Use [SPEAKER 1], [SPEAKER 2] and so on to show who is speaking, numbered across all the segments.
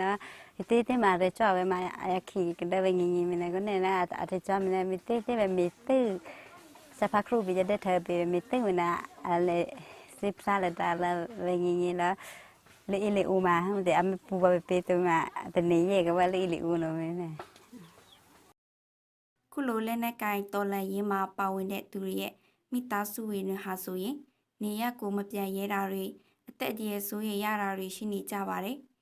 [SPEAKER 1] la te te ma re cho ve ma ya ki ke de ve ngi ngi mi ne ko ne na a te cho mi ne mi te te ve mi te sa pa kru bi de de the bi mi te na a le sip sa le da la ve ngi ngi la le ile u ma de am pu ba pe to ma te ne ye ke wa le ile u no me ne
[SPEAKER 2] ခုလိုလက်နက်ကင်တော်လန်ရေးမှာပါဝင်တဲ့သူတွေရဲ့မိသားစုဝင်တွေဟာဆိုရင်နေရက်ကိုမပြန်ရဲတာတွေအသက်အရွယ်ဆိုရင်ရတာတွေရှိနေကြပါတယ်။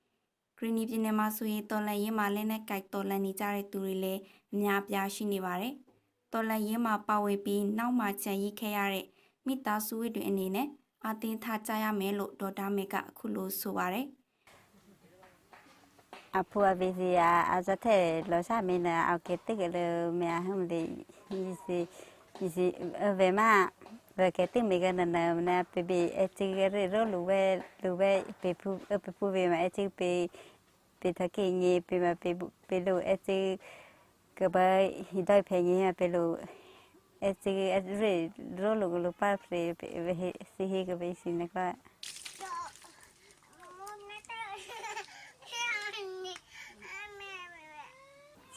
[SPEAKER 2] ဂရီနီပြည်နယ်မှာဆိုရင်တော်လန်ရေးမှာလက်နက်ကင်တော်လန်နေကြတဲ့သူတွေလည်းအများအပြားရှိနေပါတယ်။တော်လန်ရေးမှာပါဝင်ပြီးနောက်မှချန်ရေးခဲ့ရတဲ့မိသားစုဝင်တွေအနေနဲ့အသင်ထားကြရမယ်လို့ဒေါက်တာမေကအခုလိုဆိုပါတယ်။
[SPEAKER 1] a pu a vi si a a za the lo sa mi na a ke te ke le me a hum de ni si ni si ve ma ve và cái tiếng mình cái nè nè nè bị bị ấy cái rồi rồi lù về lù về bị phu bị phu về mà ấy chứ bị bị thắc kỳ gì bị mà bị bị lù ấy chứ cái bài hi đôi phải nhỉ mà bị lù ấy chứ rồi rồi lù lù pa phải về xí hi cái bài xí này qua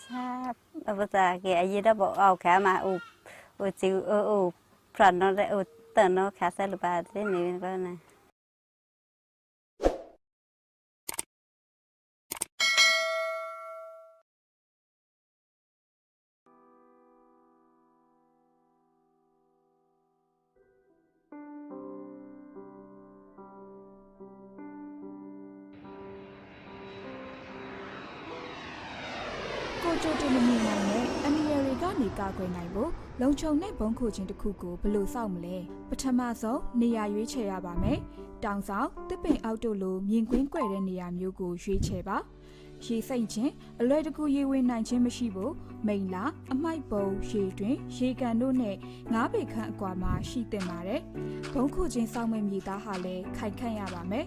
[SPEAKER 1] sao bây giờ cái gì đó bỏ ao cả mà ụp ụp chữ ụp Pran no re utan no khasa lupa re ni ko na. Cô cho cho mình nhìn này, anh ấy
[SPEAKER 3] ကနေကာကွယ်နိုင်ဖို့ လုံခြုံတဲ့ဘုံခိုခြင်းတစ်ခုကိုဘယ်လိုစောင့်မလဲပထမဆုံးနေရာရွေးချယ်ရပါမယ်တောင်ဆောင်တစ်ပင်အောက်တို့လိုမြင်ကွင်းကွယ်တဲ့နေရာမျိုးကိုရွေးချယ်ပါရေစိမ့်ခြင်းအလွယ်တကူရေဝင်နိုင်ခြင်းမရှိဖို့မိန်လာအမိုက်ပုံရေတွင် ရေကန်တို့နဲ့ငါးပေခန့်အကွာမှာရှိတင်ပါတယ်ဘုံခိုခြင်းစောင့်မဲ့မြေသားဟာလည်းခိုင်ခန့်ရပါမယ်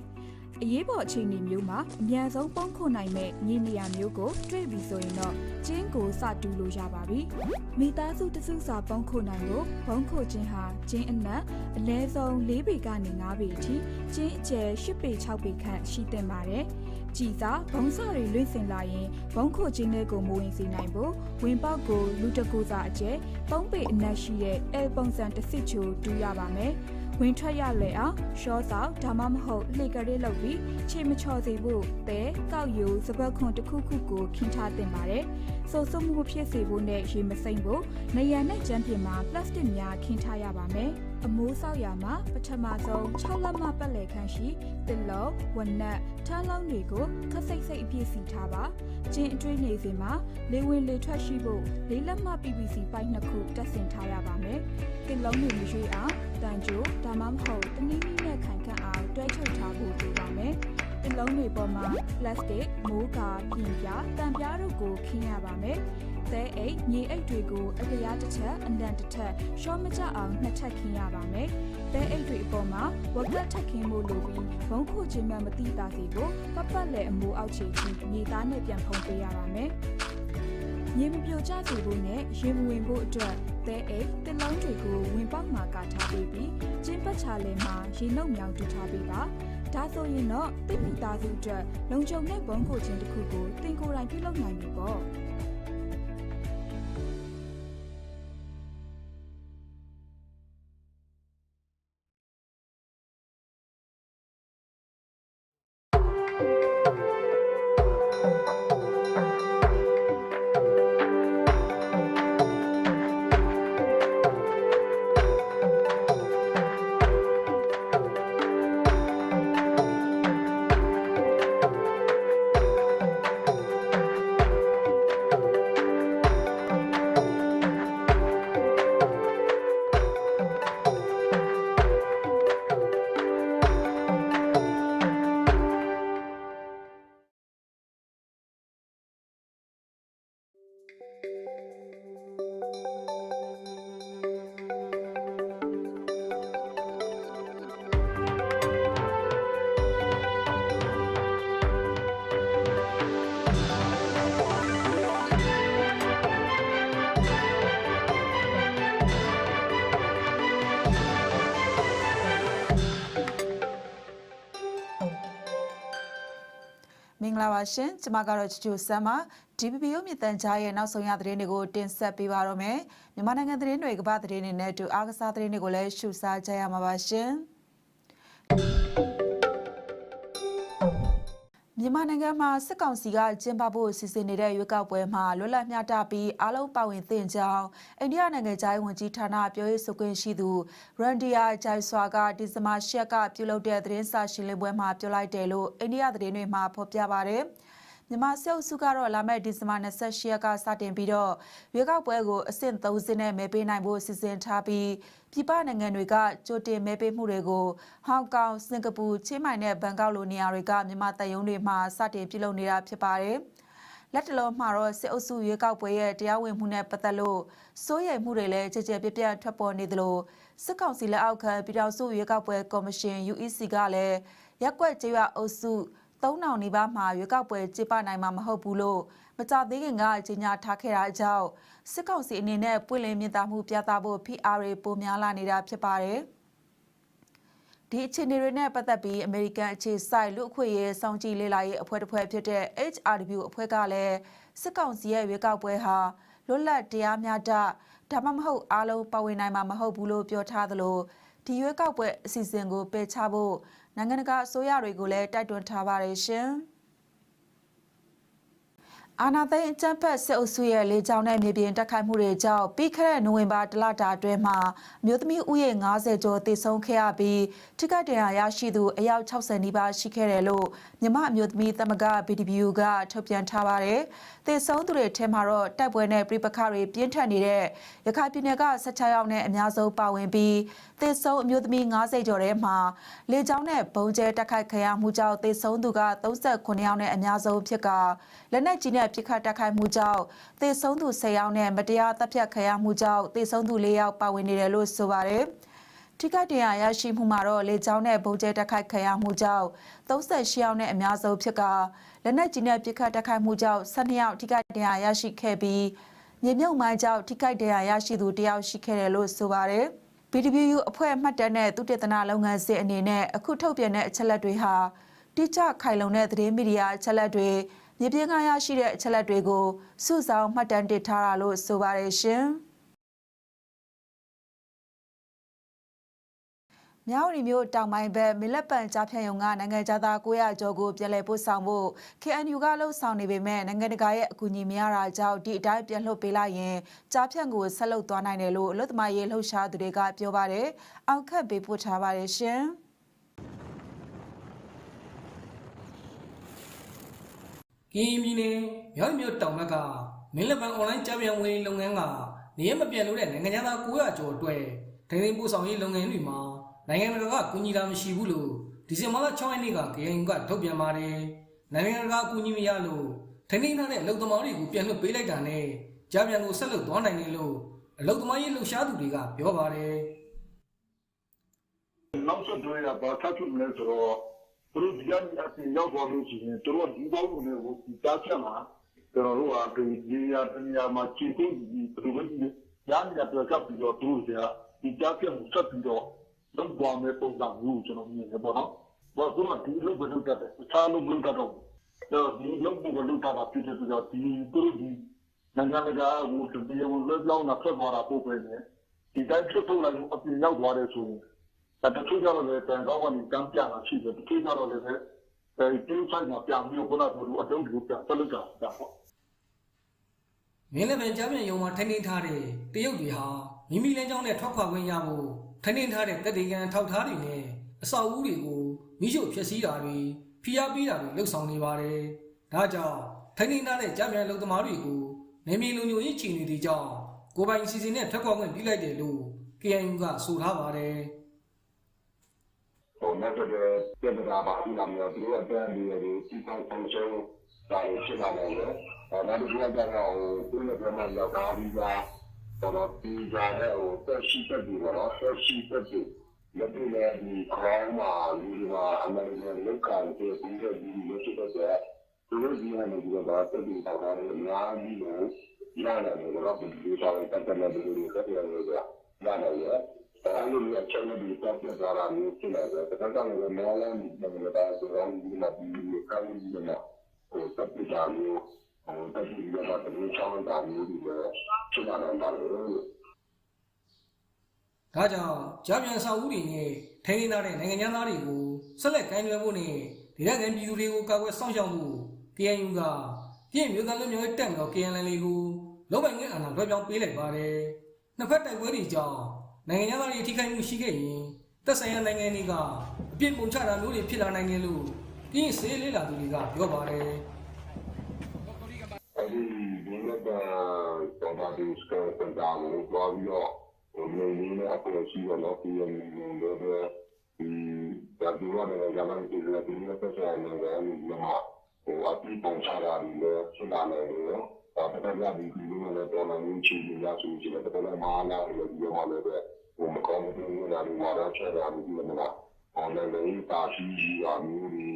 [SPEAKER 3] အရေးပေါ်အခြေအနေမျိုးမှာအမြန်ဆုံးပုံခုနိုင်မဲ့ညီနေရာမျိုးကိုတွေ့ပြီဆိုရင်တော့ကျင်းကိုစတူးလို့ရပါပြီ။မိသားစုတစုစာပုံခုနိုင်ကိုဘုံခုချင်းဟာကျင်းအနက်အလဲဆုံး၄ပေကနေ၅ပေအထိကျင်းအကျယ်၈ပေ၆ပေခန့်ရှိတင်ပါတယ်။ကြည်စာဘုံစာတွေလွင့်စင်လာရင်ဘုံခုချင်းတွေကိုမဝင်စေနိုင်ဖို့ဝင်ပေါက်ကိုလူတကူစာအကျယ်၃ပေအနက်ရှိတဲ့အဲပုံစံတစ်စစ်ချိုတူးရပါမယ်။ ဝင်ထွက်ရလေအောင်ရှော့ဆောက်ဒါမှမဟုတ်လှေကလေးလုပ်ပြီးခြေမချော်စေဖို့တဲကောက်ယူစပတ်ခွန်တစ်ခုခုကိုခင်းထားတင်ပါတယ်။စိုးစုံမှုဖြစ်စေဖို့နဲ့ရေမစိမ့်ဖို့နေရနဲ့ကြမ်းပြင်မှာပလတ်စတစ်များခင်းထားရပါမယ်။အမိုးဆောက်ရာမှာပထမဆုံး6လက်မပတ်လည်ခန့်ရှိတစ်လုံးဝနက်ထန်းလုံးတွေကိုခက်စိတ်စိတ်အပြည့်စီထားပါ။ကျင်းအတွင်းနေစဉ်မှာလေဝင်လေထွက်ရှိဖို့လေးလက်မ PVC ပိုက်နှစ်ခုတက်ဆင်ထားရပါမယ်။တစ်လုံးတွေမရွေးအောင် တန်ကြိုဒါမှမဟုတ်တနည်းနည်းနဲ့ခိုင်ခန့်အောင်တွဲချုပ်ထားဖို့လိုပါမယ်။တစ်လုံးတွေပေါ်မှာပလတ်စတစ်မိုးကာပြင်ပြတံပြားတို့ကိုခင်းရပါမယ်။သဲအိတ်မြေအိတ်တွေကိုအပြားတစ်ချက်အနံတစ်ထက်ရှော့မကြအောင်နှစ်ထပ်ခင်းရပါမယ်။သဲအိတ်တွေအပေါ်မှာဝက်ကတ်ထပ်ခင်းဖို့လိုပြီးဘုံခုချင်းမှမတိတာစီကိုပတ်ပတ်လည်အမိုးအောက်ခြေထိမြေသားနဲ့ပြန်ဖုံးပေးရပါမယ်။ မြေမပြိုကျစေဖို့နဲ့ရေမဝင်ဖို့အတွက်သဲအိတ်တစ်လုံးတွေကိုဝင်ပေါက်မှာကာထားပေးပြီးကျင်းပတ်ချလဲမှာရေနှုတ်မြောင်တူထားပေးပါဒါဆိုရင်တော့တိပိသားစုအတွက်လုံခြုံတဲ့ဘုံကိုချင်းတစ်ခုကိုတင်ကိုယ်တိုင်ပြုလုပ်နိုင်ပြီပေါ့
[SPEAKER 4] ပါရှင်ကျမကတော့ချူချူဆမ်းပါ DPPO မြတန်ကြားရဲ့နောက်ဆုံးရသတင်းတွေကိုတင်ဆက်ပေးပါတော့မယ်မြန်မာနိုင်ငံသတင်းတွေကမ္ဘာသတင်းတွေနဲ့အတူအားကစားသတင်းတွေကိုလည်းရှုစားကြရမှာပါရှင် မြန်မာနိုင်ငံမှာစစ်ကောင်စီကကျင်းပဖို့စီစဉ်နေတဲ့ရွေးကောက်ပွဲမှာလွတ်လပ်မျှတပြီးအားလုံးပါဝင်သင့်ကြောင်းအိန္ဒိယနိုင်ငံသားဝန်ကြီးဌာနပြောရေးဆိုခွင့်ရှိသူရန်ဒီယာဂျိုင်ဆွာကဒီဇင်ဘာ၈ရက်ကပြုလုပ်တဲ့သတင်းစာရှင်းလင်းပွဲမှာပြောလိုက်တယ်လို့အိန္ဒိယသတင်းတွေမှာဖော်ပြပါတယ်။ မြန်မာစစ်အုပ်စုကတော့လာမယ့်ဒီဇင်ဘာ28ရက်ကစတင်ပြီးတော့ရွေးကောက်ပွဲကိုအဆင့်30နဲ့မဲပေးနိုင်ဖို့စီစဉ်ထားပြီးပြည်ပနိုင်ငံတွေကကြိုတင်မဲပေးမှုတွေကိုဟောင်ကောင်စင်ကာပူချင်းမိုင်နဲ့ဘန်ကောက်လိုနေရာတွေကမြန်မာတပ်ယုံတွေမှာစတင်ပြုလုပ်နေတာဖြစ်ပါတယ်။လက်တလုံးမှာတော့စစ်အုပ်စုရွေးကောက်ပွဲရဲ့တရားဝင်မှုနဲ့ပတ်သက်လို့စိုးရိမ်မှုတွေလည်းကြကြပြပြထွက်ပေါ်နေသလိုစစ်ကောင်စီလက်အောက်ခံပြည်ထောင်စုရွေးကောက်ပွဲကော်မရှင် UEC ကလည်းရက်ကွက်ကြေးရွာအုပ်စု 3000နီးပါးမှာရွေးကောက်ပွဲကျင်းပနိုင်မှာမဟုတ်ဘူးလို့မကြသေးခင်ကကြေညာထားခဲ့တာကြောင့်စစ်ကောင်စီအနေနဲ့ပွင့်လင်းမြင်သာမှုပြသဖို့ PR တွေပိုများလာနေတာဖြစ်ပါတယ်။ဒီအခြေအနေတွေနဲ့ပတ်သက်ပြီးအမေရိကန်အခြေစိုက်လူအခွင့်ရေးစောင့်ကြည့်လေ့လာရေးအဖွဲ့တစ်ဖွဲ့ဖြစ်တဲ့ HRW အဖွဲ့ကလည်းစစ်ကောင်စီရဲ့ရွေးကောက်ပွဲဟာလွတ်လပ်တရားမျှတဒါမှမဟုတ်အားလုံးပါဝင်နိုင်မှာမဟုတ်ဘူးလို့ပြောထားသလိုဒီရွေးကောက်ပွဲအစီအစဉ်ကိုပယ်ချဖို့ နိုင်ငံတကာအစိုးရတွေကိုလည်းတိုက်တွန်းထားပါတယ်ရှင်။ အာနာသိန်းအကြံဖက်စစ်အုပ်စုရဲ့လေကြောင်းနဲ့မြေပြင်တက်ခိုက်မှုတွေကြောင့်ပြီးခဲ့တဲ့နိုဝင်ဘာတလတာအတွင်းမှာမြို့သမီးဥယေ90ကျော်သေဆုံးခဲ့ရပြီးထိခိုက်ဒဏ်ရာရရှိသူအယောက်60နီးပါးရှိခဲ့တယ်လို့မြမအမျိုးသမီးသမဂ BDBU ကထုတ်ပြန်ထားပါတယ်။သေဆုံးသူတွေထဲမှာတော့တိုက်ပွဲနဲ့ပြိပခါတွေပြင်းထန်နေတဲ့ရခိုင်ပြည်နယ်က16ယောက်နဲ့အများဆုံးပါဝင်ပြီးသေဆုံးအမျိုးသမီး90ကျော်ထဲမှာလေကြောင်းနဲ့ဘုံကျဲတက်ခိုက်ခံရမှုကြောင့်သေဆုံးသူက39ယောက်နဲ့အများဆုံးဖြစ်ကလက်နက်ကြီးနဲ့ပြစ်ခတ်တက်ခိုက်မှုကြောင့်သေဆုံးသူ10ယောက်နဲ့မတရားတပ်ဖြတ်ခံရမှုကြောင့်သေဆုံးသူ4ယောက်ပါဝင်နေတယ်လို့ဆိုပါတယ်။ထိခိုက်တရားရရှိမှုမှာတော့လေကြောင်းနဲ့ဗုံးကျဲတက်ခိုက်ခံရမှုကြောင့်38ယောက်နဲ့အများဆုံးဖြစ်ကလက်နက်ကြီးနဲ့ပြစ်ခတ်တက်ခိုက်မှုကြောင့်12ယောက်ထိခိုက်တရားရရှိခဲ့ပြီးမြေမြုပ်မိုင်းကြောင့်ထိခိုက်တရားရရှိသူ1ယောက်ရှိခဲ့တယ်လို့ဆိုပါတယ်။ BWU အဖွဲ့မှတ်တမ်းနဲ့သူတေသနာလုပ်ငန်းစဉ်အနေနဲ့အခုထုတ်ပြန်တဲ့အချက်လက်တွေဟာတိကျခိုင်လုံတဲ့သတင်းမီဒီယာအချက်လက်တွေ မြေပြင်ကရရှိတဲ့အချက်လက်တွေကိုစုဆောင်းမှတ်တမ်းတင်ထားတာလို့ဆိုပါတယ်ရှင်။မြောက်ရီမျိုးတောင်ပိုင်းဘက်မီလက်ပံကြားဖြတ်ရုံကနိုင်ငံသား900ကျော်ကိုပြည်လဲပို့ဆောင်ဖို့ KNU ကလှုပ်ဆောင်နေပေမဲ့နိုင်ငံတကာရဲ့အကူအညီမရတာကြောင့်ဒီအတိုင်းပြန်လှုပ်ပေးလိုက်ရင်ကြားဖြတ်ကိုဆက်လုပ်သွားနိုင်တယ်လို့အလို့သမားရေးလှုပ်ရှားသူတွေကပြောပါတယ်။အောက်ခတ်ပေးပို့ထားပါတယ်ရှင်။
[SPEAKER 5] ကရင်ပြည်နယ်မြောက်မြို့တောင်ဘက်ကမင်းလက်ပံအွန်လိုင်းကြားပြန်ဝင်လုပ်ငန်းကနေရမပြန်လို့တဲ့နိုင်ငံသား900ကျော်အတွက်ဒိန်ဒိန်ပို့ဆောင်ရေးလုပ်ငန်းတွေမှာနိုင်ငံတကာကကူညီတာမရှိဘူးလို့ဒီဇင်ဘာလ6ရက်နေ့က KNU ကထုတ်ပြန်ပါတယ်နိုင်ငံတကာကူညီမရလို့ဒိန်ဒိန်ထားတဲ့အလုပ်သမားတွေကိုပြန်လွှတ်ပေးလိုက်တာနဲ့ကြားပြန်ကိုဆက်လုပ်သွားနိုင်တယ်လို့အလုပ်သမားရေးလှုပ်ရှားသူတွေကပြောပါတယ်
[SPEAKER 6] နောက်ဆက်တွဲရပါထပ်ဖြစ်နေဆိုတော့ သူတို့ဒီကနေအပြင်ရောက်သွားလို့ရှိရင်သူတို့ဒီဘောင်းကိုလည်းဒီတားချက်မှာကျွန်တော်တို့ကဒီဒီရတနေရာမှာချီတူဒီသူတို့ကရမ်းရတော့ကပ်ပြီးတော့သူတို့ကဒီတားချက်ကိုဆက်ပြီးတော့လုံးပေါ်မဲ့ပုံစံမျိုးကျွန်တော်မြင်နေပေါ့နော်ဘာလို့လဲဒီလိုဘယ်လိုတက်တယ်ချာလို့ဘယ်လိုတက်တော့ဒီလုံးဘယ်လိုတက်တာဖြစ်တယ်ဆိုတော့ဒီသူတို့ဒီနိုင်ငံတကာဟိုတည်းဝင်လောက်လောက်နာဖက်သွားတာပို့ပဲနေဒီတိုင်းဖြစ်ထုတ်လိုက်အပြင်ရောက်သွားတယ်ဆိုရင်ဒါ တချို့ကြတော့လည်းတန်ကောင်းကနေကမ်းပြတာရှိတယ်တချို့ကြတော့လည်းအဲဒီဆိုင်မှာပြန်ပြီးခုနကလိုအတုံးကိုပြန်ဆက်လုပ်တာပေါ့
[SPEAKER 5] မင်းလက်ပံကြားပြန်ရုံမှာထိုင်နေထားတဲ့တရုတ်တွေဟာမိမိလမ်းကြောင်းနဲ့ထွက်ခွာခွင့်ရဖို့ထိုင်နေထားတဲ့တပ်ဒေကန်ထောက်ထားတွေနဲ့အဆောက်အဦတွေကိုမိရှုဖျက်ဆီးတာတွေဖိအားပေးတာတွေလှုပ်ဆောင်နေပါတယ်။ဒါကြောင့်ထိုင်နေထားတဲ့ကြားပြန်လုံသမားတွေကိုနေမီလုံညိုရေးချီနေတဲ့အကြောင်းကိုပိုင်စီစဉ်နဲ့ထွက်ခွာခွင့်ပြုလိုက်တယ်လို့ KNU ကဆိုထားပါတယ်။
[SPEAKER 6] ဟိုနဲ့တည်းပြည်တာပါဒီနာမည်သူတို့အတန်းတွေတွေစီဆောင်ဆောင်ရှုံးတာတွေဖြစ်လာတယ်လေအဲနောက်တစ်ခုကတော့ဟိုသူတို့ကမှရောက်တာပြီးသားတော့ဒီကြတဲ့ဟိုတက်ရှိတက်ပြီးတော့တက်ရှိတက်ပြီးလက်တွေ့နဲ့ဒီခေါင်းမှာဒီမှာအမေရိကန်လောက်ကတဲ့ဒီလိုဒီလိုရှိတဲ့သူတို့ဒီကနေဒီတော့တက်ပြီးတော့တာလည်းအများကြီးလို့ရတယ်တော့ဒီလိုတော့တက်တယ်လို့ဒီလိုတက်ရတယ်လို့ရတယ်ရ အဲ့လိုမျိုးအချက်အလက်တွေတက်ပြသွားတာမျိုးဖြစ်လာတယ်။ဒါကြောင့်လည်းမော်လန်ဒီမှာဒါဆိုတော့ဒီမှာဒီလိုကောင်းကြီးနေမှာဟိုတပ်ပြကြမျိုးဟိုတပ်ပြရတာတမျိုးချောင်းတာမျိုးတွေပဲဖြစ်လာနိုင်ပါလေ
[SPEAKER 5] ဒါကြောင့်ကြားပြန်ဆောင်ဦးတွေနဲ့ထိန်းထားတဲ့နိုင်ငံသားတွေကိုဆက်လက်ကိုင်တွယ်ဖို့နဲ့ဒေသခံပြည်သူတွေကိုကာကွယ်စောင့်ရှောက်ဖို့ KNU ကပြည်မျိုးသားလူမျိုးရေးတက်မတော် KNL ကိုလုံပိုင်ခွင့်အာဏာလွှဲပြောင်းပေးလိုက်ပါတယ်။နှစ်ဖက်တိုက်ပွဲတွေကြောင့် နိုင်ငံသားတွေထိခိုက်မှုရှိခဲ့ရင်သက်ဆိုင်ရာနိုင်ငံတွေကအပြစ်ပုံချတာမျိုးတွေဖြစ်လာနိုင်တယ်လို့ပြည်စေးလေးလာသူတွေကပြောပါတယ်။
[SPEAKER 6] အဲ့ဒီဒီလိုတော့တော့ဒီစကောစတာကိုပြောပြီးတော့ဟိုမျိုးမျိုးနဲ့အခုရှိရတော့ပြည်ရင်းမျိုးတွေဒီဒါဒီလိုနဲ့ကြာမှဒီလိုဒီလိုဆက်ဆံနေတယ်ဒီမှာဟိုအပြည့်ပုံချတာတွေလည်းဖြစ်လာနိုင်တယ်နော် ဒါပေမဲ့ဒီဒီလိုနဲ့တော့လည်းချင်းချင်းရဆိုချင်တယ်တော်တော်မာလာလို့ပြောမှလည်းပဲဟိုမကောင်းဘူးလို့လည်းမာလာချတာဒီလိုမျိုးဟောလည်းလည်းပါရှိကြီးရမျိုးတွေ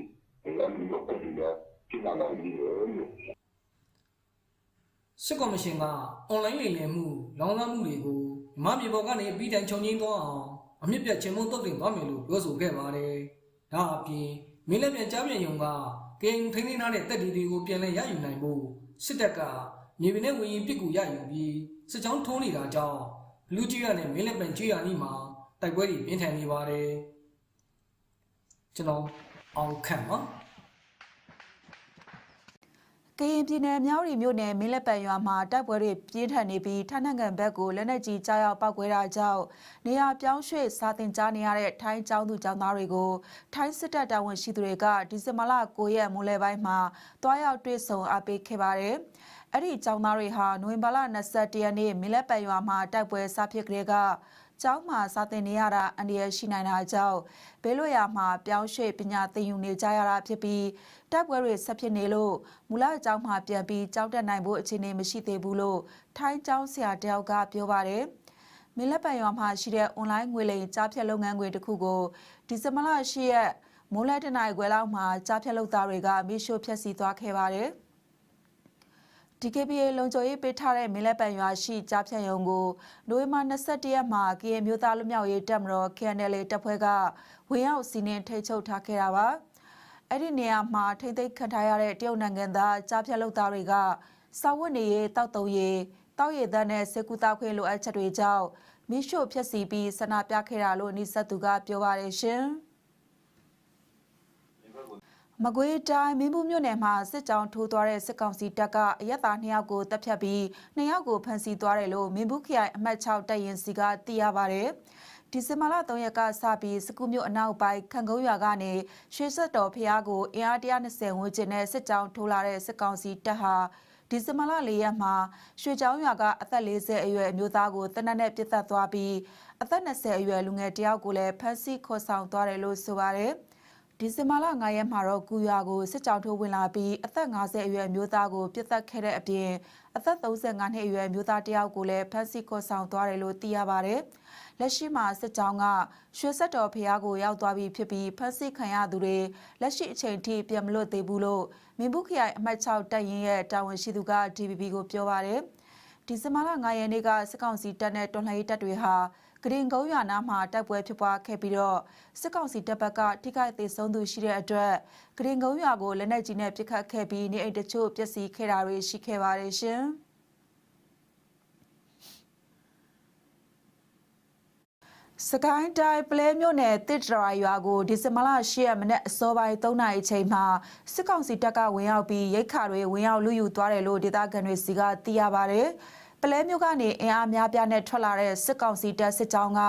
[SPEAKER 6] လည်းဒီလိုပုံတွေဖြစ်လာနိုင်တယ်လို့
[SPEAKER 5] စစ်ကော်မရှင်ကအွန်လိုင်းလိမ်လည်မှုလောင်လမှုတွေကိုမမမြေပေါ်ကနေအပြီးတိုင်ချုပ်ငင်းသွားအောင်အမြင့်ပြတ်ချင်းမုံတုတ်တင်သွားမယ်လို့ပြောဆိုခဲ့ပါတယ်။ဒါအပြင်မင်းလက်ပြန်ကြားပြန်ယုံကကင်ထိန်းသိမ်းထားတဲ့တပ်ဒီတွေကိုပြန်လည်ရယူနိုင်ဖို့ စစ်တပ်ကမြေပြင်နဲ့ဝင်းရင်ပစ်ကူရယူပြီးစစ်ကြောင်းထိုးနေတာကြောင့်လူကြီးရနဲ့မင်းလက်ပြန်ကြီးရနီးမှာတိုက်ပွဲတွေပြင်းထန်နေပါတယ်။ကျွန်တော်အောင်ခန့်ပါ
[SPEAKER 4] ကရင်ပြည်နယ်မြောက်ရီမြို့နယ်မင်းလက်ပံရွာမှာတိုက်ပွဲတွေပြင်းထန်နေပြီးထိုင်းနိုင်ငံဘက်ကိုလက်နက်ကြီးကြားရောက်ပောက်ကွဲတာကြောင့်နေရာပြောင်းရွှေ့စာတင်ကြားနေရတဲ့ထိုင်းကျောင်းသူကျောင်းသားတွေကိုထိုင်းစစ်တပ်တာဝန်ရှိသူတွေကဒီဇင်ဘာလ9ရက်မိုးလယ်ပိုင်းမှာတွားရောက်တွေ့ဆုံအားပေးခဲ့ပါတယ်။အဲ့ဒီကျောင်းသားတွေဟာနိုဝင်ဘာလ21ရက်နေ့မင်းလက်ပံရွာမှာတိုက်ပွဲစဖြစ်ကလေးကကျောင်းမှာစာသင်နေရတာအန္တရာယ်ရှိနိုင်တာကြောင့်ဘေးလွတ်ရာမှာပြောင်းရွှေ့ပညာသင်ယူနေကြရတာဖြစ်ပြီးတိုက်ပွဲတွေဆက်ဖြစ်နေလို့မူလအကြောင်းမှာပြန်ပြီးကြောက်တက်နိုင်ဖို့အခြေအနေမရှိသေးဘူးလို့ထိုင်းကျောင်းဆရာတယောက်ကပြောပါတယ်။မင်းလက်ပံရွာမှာရှိတဲ့အွန်လိုင်းငွေလိမ်ကြားဖြတ်လုပ်ငန်းခွင်တစ်ခုကိုဒီဇင်ဘာလ10ရက်မိုးလယ်တနိုင်ခွဲလောက်မှာကြားဖြတ်လုပ်သားတွေကမိရှို့ဖျက်ဆီးသွားခဲ့ပါတယ်။ DKBA လုံခြုံရေးပေးထားတဲ့မင်းလက်ပံရွာရှိကြားဖြတ်ရုံကိုနိုဝင်ဘာ21ရက်မှာကရင်မျိုးသားလူမျိုးရေးတပ်မတော် KNL တပ်ဖွဲ့ကဝင်ရောက်စီးနင်းထိန်းချုပ်ထားခဲ့တာပါ အဲ့ဒီနေရာမှာထိမ့်သိမ်းခံထားရတဲ့တရုတ်နိုင်ငံသားကြားဖြတ်လုပ်သားတွေကစာဝတ်နေရေးတောက်တုံရေးတောက်ရည်သားနဲ့စေကူတာခွင့်လိုအပ်ချက်တွေကြောင့်မိရှို့ဖျက်ဆီးပြီးဆန္ဒပြခဲ့တာလို့နှိဆက်သူကပြောပါတယ်ရှင်။မကွေးတိုင်းမင်းဘူးမြို့နယ်မှာစစ်ကြောင်းထိုးသွားတဲ့စစ်ကောင်စီတပ်ကအရက်သား2ယောက်ကိုတပ်ဖြတ်ပြီး2ယောက်ကိုဖမ်းဆီးသွားတယ်လို့မင်းဘူးခရိုင်အမှတ်6တပ်ရင်စီကသိရပါတယ်။ ဒီဇင်ဘာလ3ရက်ကစပြီးစကူမြို့အနောက်ပိုင်းခန့်ကုန်းရွာကနေရွှေဆက်တော်ဖျားကိုအင်အား120ဝန်းကျင်နဲ့စစ်ကြောင်းထိုးလာတဲ့စစ်ကောင်စီတပ်ဟာဒီဇင်ဘာလ4ရက်မှာရွှေချောင်းရွာကအသက်40အရွယ်အမျိုးသားကိုတနက်နဲ့ပြစ်တက်သွားပြီးအသက်20အရွယ်လူငယ်တယောက်ကိုလည်းဖမ်းဆီးခေါ်ဆောင်သွားတယ်လို့ဆိုပါတယ်။ ဒီဇင်ဘာလ9ရက်မှာတော့ကူရွာကိုစစ်ကြောင်းထိုးဝင်လာပြီးအသက်50အရွယ်မျိုးသားကိုပြစ်တက်ခဲ့တဲ့အပြင်အသက်35နှစ်အရွယ်မျိုးသားတယောက်ကိုလည်းဖမ်းဆီးခေါ်ဆောင်သွားတယ်လို့သိရပါတယ်။လက်ရှိမှာစစ်ကြောင်းကရွှေဆက်တော်ဖျားကိုရောက်သွားပြီးဖြစ်ပြီးဖမ်းဆီးခံရသူတွေလက်ရှိအချိန်ထိပြန်မလွတ်သေးဘူးလို့မင်းဘူးခရိုင်အမှတ်6တပ်ရင်းရဲ့တာဝန်ရှိသူက DPP ကိုပြောပါတယ်။ဒီဇင်ဘာလ9ရက်နေ့ကစစ်ကောင်စီတပ်နဲ့တွန်လှန်ရေးတပ်တွေဟာ ဂရင်ကုန်းရွာနားမှာတိုက်ပွဲဖြစ်ပွားခဲ့ပြီးတော့စစ်ကောင်စီတပ်ဘက်ကထိခိုက်သေးဆုံးသူရှိတဲ့အတွက်ဂရင်ကုန်းရွာကိုလက်နက်ကြီးနဲ့ပစ်ခတ်ခဲ့ပြီးနေအိမ်တချို့ပျက်စီးခဲ့တာတွေရှိခဲ့ပါတယ်ရှင်။စကိုင်းတိုင်းပလဲမြို့နယ်တစ်တရာရွာကိုဒီဇင်ဘာလ10ရက်မနေ့အစောပိုင်း3နာရီချိန်မှာစစ်ကောင်စီတပ်ကဝင်ရောက်ပြီးရိတ်ခါတွေဝင်ရောက်လူယူသွားတယ်လို့ဒေသခံတွေစီကသိရပါဗျ။ပ လဲမြို့ကနေအင်အားများပြားနဲ့ထွက်လာတဲ့စစ်ကောင်စီတပ်စစ်ကြောင်းက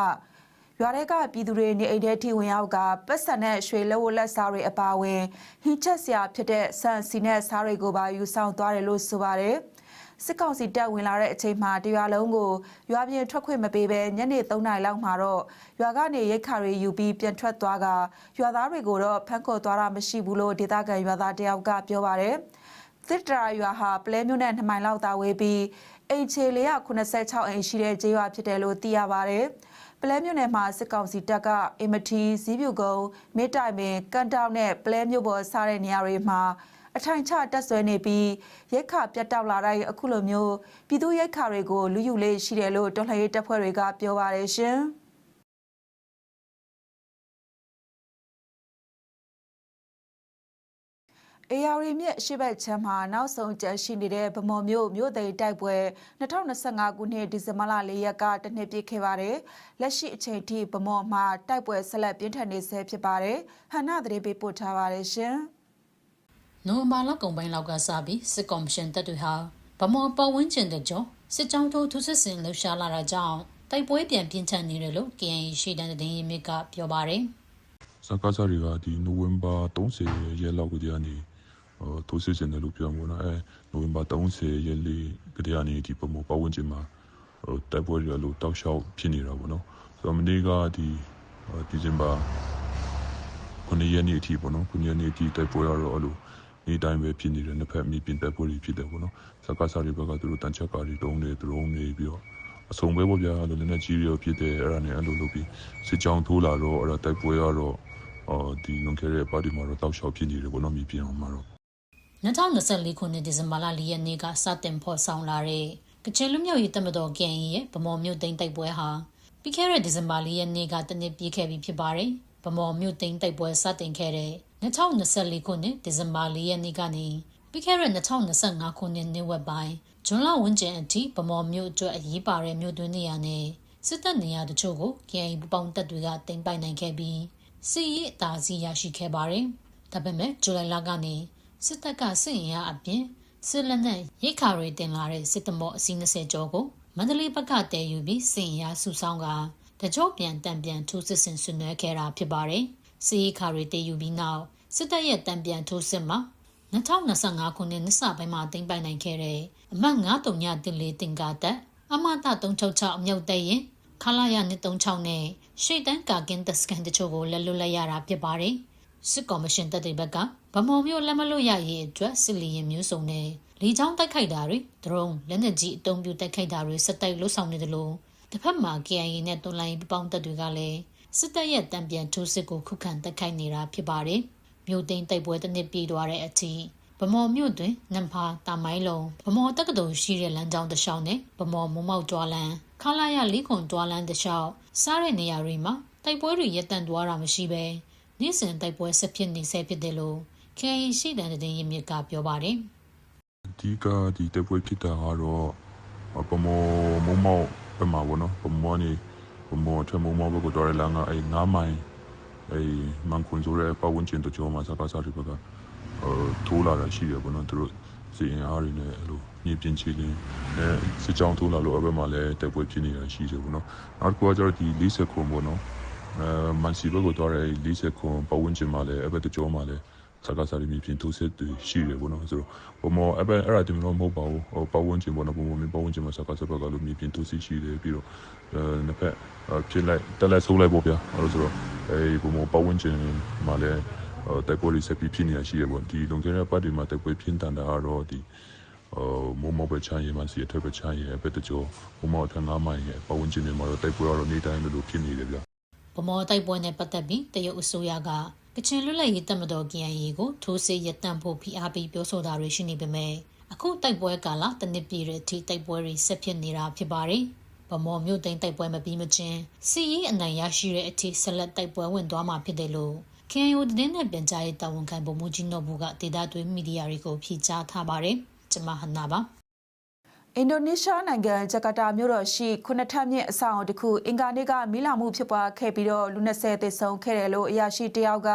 [SPEAKER 4] ရွာတွေကပြည်သူတွေနေအိမ်ထဲထိဝင်ရောက်ကပတ်စံနဲ့ရွှေလက်ဝတ်လက်စားတွေအပါအဝင်ဟင်းချက်စရာဖြစ်တဲ့ဆန်စီနဲ့စားတွေကိုပါယူဆောင်သွားတယ်လို့ဆိုပါတယ်။စစ်ကောင်စီတပ်ဝင်လာတဲ့အချိန်မှာတရွာလုံးကိုရွာပြင်ထွက်ခွင့်မပေးဘဲညနေ3နာရီလောက်မှာတော့ရွာကနေရိတ်ခါတွေယူပြီးပြန်ထွက်သွားကရွာသားတွေကိုတော့ဖမ်းခေါ်သွားတာမရှိဘူးလို့ဒေသခံရွာသားတယောက်ကပြောပါတယ်။စစ်တရာရွာဟာပလဲမြို့နဲ့2မိုင်လောက်သာဝေးပြီး အိမ်ခြေ486အိမ်ရှိတဲ့ကျေးရွာဖြစ်တယ်လို့သိရပါတယ်။ပလဲမြို့နယ်မှာစစ်ကောင်စီတပ်ကအင်မတီဇီးပြူကုန်းမိတိုင်ပင်ကန်တောက်နဲ့ပလဲမြို့ပေါ်စားတဲ့နေရာတွေမှာအထိုင်ချတက်ဆွဲနေပြီးရိတ်ခါပြတ်တောက်လာတဲ့အခုလိုမျိုးပြည်သူရိတ်ခါတွေကိုလူယူလေးရှိတယ်လို့တော်လှန်ရေးတပ်ဖွဲ့တွေကပြောပါတယ်ရှင်။ အေယာရီမြစ်ရှေ့ဘက်ချမ်းမှာနောက်ဆုံးကျန်ရှိနေတဲ့ဗမော်မြို့မြို့သိမ်းတိုက်ပွဲ2025ခုနှစ်ဒီဇင်ဘာလ၄ရက်ကတစ်နှစ်ပြည့်ခဲ့ပါတယ်။လက်ရှိအချိန်ထိဗမော်မှာတိုက်ပွဲဆက်လက်ပြင်းထန်နေဆဲဖြစ်ပါတယ်။ဟန်နာသတင်းပေးပို့ထားပါတယ်ရှင်။
[SPEAKER 7] နိုဝင်ဘာလကုန်ပိုင်းလောက်ကစပြီးစစ်ကော်မရှင်တပ်တွေဟာဗမော်ပတ်ဝန်းကျင်တဲ့ကြောင့်စစ်ကြောင်းထိုးထုစစ်ဆင်လှုပ်ရှားလာတာကြောင့်တိုက်ပွဲပြန်ပြင်းထန်နေတယ်လို့ KNY ရှေ့တန်းသတင်းရင်းမြစ်ကပြောပါတယ်
[SPEAKER 8] စကားစားတွေကဒီနိုဝင်ဘာ30ရက်လောက်ကတည်းကနေ ဟိုထိုးစစ်စင်တယ်လို့ပြောမှာပေါ့နော်အဲနိုဝင်ဘာ30ရက်လေးကတည်းကနေဒီပုံမပတ်ဝန်းကျင်မှာဟိုတိုက်ပွဲတွေလို့တောက်လျှောက်ဖြစ်နေတာပေါ့နော်ဆိုတော့မနေ့ကဒီဒီဇင်ဘာ9ရက်နေ့အထိပေါ့နော်9ရက်နေ့အထိတိုက်ပွဲရတော့အဲ့လိုနေ့တိုင်းပဲဖြစ်နေတယ်နှစ်ဖက်မိပြင်တိုက်ပွဲတွေဖြစ်တယ်ပေါ့နော်စကားစားတွေဘက်ကသူတို့တန်ချက်ကာတွေတုံးနေသူတို့နေပြီးတော့အစုံပဲပေါ့ဗျာအဲ့လိုလည်းနဲ့ကြီးရောဖြစ်တယ်အဲ့ဒါနဲ့အဲ့လိုလုပ်ပြီးစစ်ကြောင်းထိုးလာတော့အဲ့ဒါတိုက်ပွဲရတော့အော်ဒီလွန်ခဲ့တဲ့ပါတီမှာတော့တောက်လျှောက်ဖြစ်နေတယ်ပေါ့နော်မိပြင်အောင်မှာတော့
[SPEAKER 7] 2024ခုနှစ်ဒီဇင်ဘာလ4ရက်နေ့ကစတင်ဖော်ဆောင်လာတဲ့ကချင်လူမျိုးရေးတမတော် KNY ရဲ့ဗမော်မြို့သိမ်းတိုက်ပွဲဟာပြီးခဲ့တဲ့ဒီဇင်ဘာလ4ရက်နေ့ကတနစ်ပြည့်ခဲ့ပြီဖြစ်ပါတယ်။ဗမော်မြို့သိမ်းတိုက်ပွဲစတင်ခဲ့တဲ့2024ခုနှစ်ဒီဇင်ဘာလ4ရက်နေ့ကနေပြီးခဲ့တဲ့2025ခုနှစ်နှစ်ဝက်ပိုင်းဇွန်လဝန်းကျင်အထိဗမော်မြို့အတွက်အရေးပါတဲ့မြို့တွင်းနေရာနဲ့စစ်တပ်နေရာတချို့ကို KNY ပူပေါင်းတပ်တွေကတင်ပိုက်နိုင်ခဲ့ပြီးစစ်ရေးအသာစီးရရှိခဲ့ပါတယ်။ဒါပေမဲ့ဇူလိုင်လကနေ စစ်တပ်ကစစ်ရင်ရအပြင်စစ်လက်နက်ရိတ်ခါတွေတင်လာတဲ့စစ်တမော့အစီး20ကျော်ကိုမန္တလေးဘက်ကတည်ယူပြီးစစ်ရင်ရစုဆောင်ကတကြော့ပြန်တံပြန်ထိုးစစ်ဆင်ဆွနွှဲခဲ့တာဖြစ်ပါတယ်။စစ်ရိတ်ခါတွေတည်ယူပြီးနောက်စစ်တပ်ရဲ့တံပြန်ထိုးစစ်မှာ2025ခုနှစ်နှစ်စပိုင်းမှာတင်ပိုင်နိုင်ခဲ့တဲ့အမှတ်939တင်လေးတင်ကာတက်အမတာ366အမြောက်တဲ့ရင်ခလာရ136နဲ့ရှေ့တန်းကာကင်းတပ်စကန်တချို့ကိုလက်လွတ်လိုက်ရတာဖြစ်ပါတယ်။ စစ်ကော်မရှင်တပ်တွေဘက်ကဗမော်မျိုးလက်မလွတ်ရရေးအတွက်စစ်လီရင်မျိုးစုံနဲ့လေကြောင်းတိုက်ခိုက်တာတွေဒရုန်းလက်နက်ကြီးအုံပြုတိုက်ခိုက်တာတွေစစ်တိုက်လှုပ်ဆောင်နေတယ်လို့တစ်ဖက်မှာ KIA နဲ့တွန်လိုင်းပပေါင်းတပ်တွေကလည်းစစ်တပ်ရဲ့တံပြန်ထိုးစစ်ကိုခုခံတိုက်ခိုက်နေတာဖြစ်ပါတယ်။မြို့သိမ်းတိုက်ပွဲတစ်နှစ်ပြည့်သွားတဲ့အထိဗမော်မြို့တွင်နံဖာတာမိုင်းလုံးဗမော်တက္ကသိုလ်ရှိတဲ့လမ်းကြောင်းတစ်လျှောက်နဲ့ဗမော်မုံမောက်တွားလန်းခလာရလေးခွန်တွားလန်းတစ်လျှောက်စားတဲ့နေရာတွေမှာတိုက်ပွဲတွေရပ်တန့်သွားတာမရှိဘဲ နေ့စဉ်တိုက်ပွဲဆက်ဖြစ်နေဆဲဖြစ်တယ်လို့ KI ရှိတဲ့တဲ့ရင်မြစ်ကပြောပါတယ်
[SPEAKER 8] အဓိကဒီတက်ပွဲဖြစ်တာကတော့ပမောမုံမောက်ပမာဘောနော်ပမောနေပမောထမုံမောက်ဘက်ကိုတော်ရလာငါအဲ9မိုင်အဲမန်ခွန်ဆိုရဲပဝန်းကျင်တချို့မှာစကားစားတွေဘက်ကအဲထိုးလာတာရှိရပေါ့နော်သူတို့စီရင်အားတွေနဲ့အဲ့လိုမြေပြင်ချီလင်းအဲစစ်ကြောင်းထိုးလာလို့အဘက်မှာလည်းတက်ပွဲဖြစ်နေတာရှိတယ်ပေါ့နော်နောက်တစ်ခုကကျတော့ဒီ40ခုပေါ့နော် အဲမန်စီဘက်ကိုတော်ရဲ40ခုပဝန်းကျင်မှာလည်းအဘက်တချို့မှာလည်းစကားစားရမြေပြင်ထိုးစစ်တွေရှိတယ်ပေါ့နော်ဆိုတော့ဘုံမောအဲ့အဲ့အဲ့ဒါတင်တော့မဟုတ်ပါဘူးဟိုပတ်ဝန်းကျင်ပေါ့နော်ဘုံမောမြေပတ်ဝန်းကျင်မှာစကားစားဘက်ကလို့မြေပြင်ထိုးစစ်ရှိတယ်ပြီးတော့အဲနှစ်ဖက်ဖြစ်လိုက်တက်လိုက်ဆိုးလိုက်ပေါ့ဗျာအဲ့လိုဆိုတော့အဲဘုံမောပတ်ဝန်းကျင်မှာလည်းတိုက်ပွဲတွေဆက်ပြီးဖြစ်နေတာရှိရပေါ့ဒီလုံခြုံရေးပတ်တွေမှာတိုက်ပွဲဖြစ်တန်တာကတော့ဒီဟိုမမောပဲချမ်းရမှစီအထက်ပဲချမ်းရပဲတကြောဘုံမောထငါးမိုင်ရဲ့ပတ်ဝန်းကျင်တွေမှာတော့တိုက်ပွဲကတော့နေ့တိုင်းလိုဖြစ်နေတယ်ဗျ
[SPEAKER 7] ဗမောတိုက်ပွဲနဲ့ပတ်သက်ပြီးတရုတ်အစိုးရကကချင်လွတ်လပ်ရေးတပ်မတော် KIA ကိုထိုးစစ်ရပ်တန့်ဖို့ဖိအားပေးပြောဆိုတာတွေရှိနေပေမဲ့အခုတိုက်ပွဲကာလတစ်နှစ်ပြည့်တဲ့အထိတိုက်ပွဲတွေဆက်ဖြစ်နေတာဖြစ်ပါတယ်။ဗမော်မြို့သိမ်းတိုက်ပွဲမပြီးမချင်းစီရေးအနိုင်ရရှိတဲ့အထိဆက်လက်တိုက်ပွဲဝင်သွားမှာဖြစ်တယ်လို့ KIO တင်းနဲ့ပြန်ကြားရေးတာဝန်ခံဗိုလ်မှူးကြီးနော်ဘူးကဒေတာသွေးမီဒီယာတွေကိုဖြေကြားထားပါတယ်။ကျွန်မဟန်နာပါ။
[SPEAKER 4] အင်ဒိုနီးရှားနိုင်ငံဂျကာတာမြို့တော်ရှိခုနှစ်ထပ်မြင့်အဆောက်အုံတစ်ခုအင်ကာနေ့ကမီးလောင်မှုဖြစ်ပွားခဲ့ပြီးတော့လူ20သေဆုံးခဲ့တယ်လို့အရာရှိတယောက်က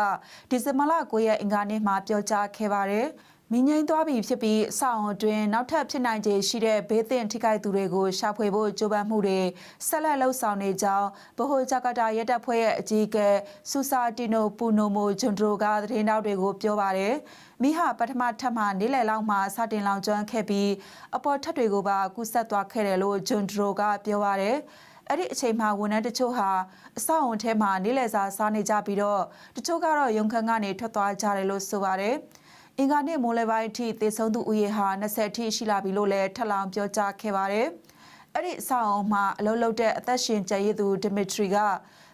[SPEAKER 4] ဒီဇင်ဘာလ9ရက်အင်ကာနေ့မှာပြောကြားခဲ့ပါတယ်။ မင်းငိမ့်သွားပြီဖြစ်ပြီးအဆောက်အုံအတွင်းနောက်ထပ်ဖြစ်နိုင်ခြေရှိတဲ့ဘေးသင့်ထိခိုက်သူတွေကိုရှာဖွေဖို့ကြိုးပမ်းမှုတွေဆက်လက်လှုပ်ဆောင်နေကြောင်းဗဟိုဂျကာတာရဲတပ်ဖွဲ့ရဲ့အကြီးအကဲဆူစာတီနိုပူနိုမိုဂျွန်ဒရိုကသတင်းတောက်တွေကိုပြောပါတယ်။မိဟာပထမထပ်မှနေလယ်လောက်မှစတင်လောင်ကျွမ်းခဲ့ပြီးအပေါ်ထပ်တွေကိုပါကူးဆက်သွားခဲ့တယ်လို့ဂျွန်ဒရိုကပြောပါတယ်။အဲ့ဒီအချိန်မှာဝန်ထမ်းတချို့ဟာအဆောက်အုံထဲမှာနေလည်စာစားနေကြပြီးတော့တချို့ကတော့ရုံခန်းကနေထွက်သွားကြတယ်လို့ဆိုပါတယ်။ အင်္ဂါနေ့မိုးလယ်ပိုင်းအထိသေဆုံးသူဦးရေဟာ20အထိရှိလာပြီလို့လည်းထပ်လောင်းပြောကြားခဲ့ပါတယ်။အဲ့ဒီအဆောက်အုံမှာအလုပ်လုပ်တဲ့အသက်ရှင်ကျန်ရည်သူဒမစ်ထရီက